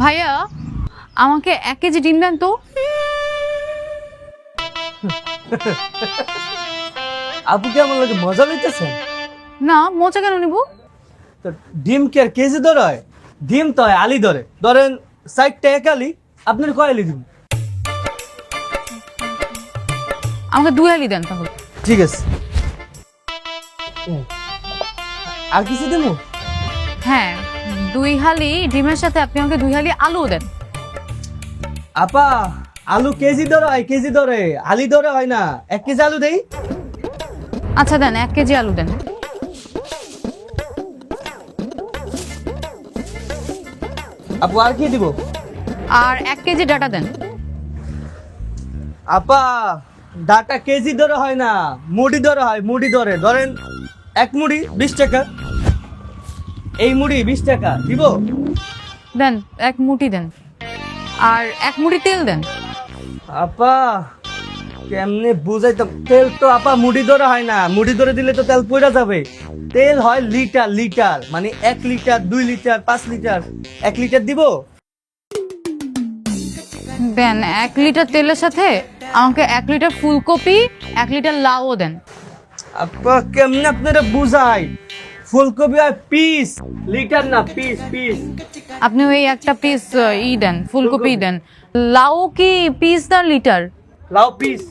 ভাইয়া আমাকে এক কেজি ডিম দেন তো। আপু কি আমার লাগে মজা লইতেছেন? না মজা কেন নিব? তো ডিম কি আর কেজি ধরে হয়? ডিম তো হয় আলি ধরে। ধরেন সাইডটা এক আলি আপনার কয় আলি দিন আমাকে দুই আলি দেন তাহলে। ঠিক আছে। আর কিছু দেবো? হ্যাঁ দুই হালি ডিমের সাথে আপনি আমাকে দুই হালি আলু দেন। আপা আলু কেজি ধরে হয় কেজি ধরে। আলি ধরে হয় না। এক কেজি আলু দেই? আচ্ছা দেন এক কেজি আলু দেন। আপু আর কি দিব? আর এক কেজি ডাটা দেন। আপা ডাটা কেজি ধরে হয় না মুড়ি ধরে হয় মুড়ি ধরে। ধরেন এক মুড়ি বিশ টাকা। এই মুড়ি বিশ টাকা দিব? দেন এক মুঠি দেন। আর এক মুড়ি তেল দেন। আপা কেমনে বুঝাইতাম তেল তো আপা মুড়ি ধরে হয় না। মুড়ি ধরে দিলে তো তেল পড়া যাবে। তেল হয় লিটার লিটার মানে এক লিটার দুই লিটার পাঁচ লিটার। এক লিটার দিব? দেন এক লিটার তেলের সাথে আমাকে এক লিটার ফুলকপি এক লিটার লাউও দেন। আপা কেমনে আপনারা বুঝাই? ফুলকপি আর পিস। লিটার না পিস পিস। আপনি ওই একটা পিস ই দেন ফুলকপি দেন। লাউ কি পিস না লিটার? লাও পিস।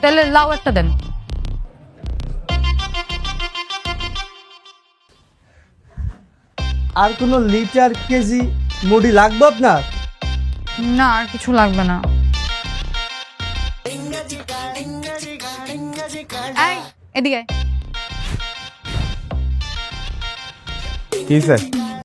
তাহলে লাউ একটা দেন। আর কোনো লিটার কেজি মুড়ি লাগবে আপনার? না আর কিছু লাগবে না। এদিকে 第一次。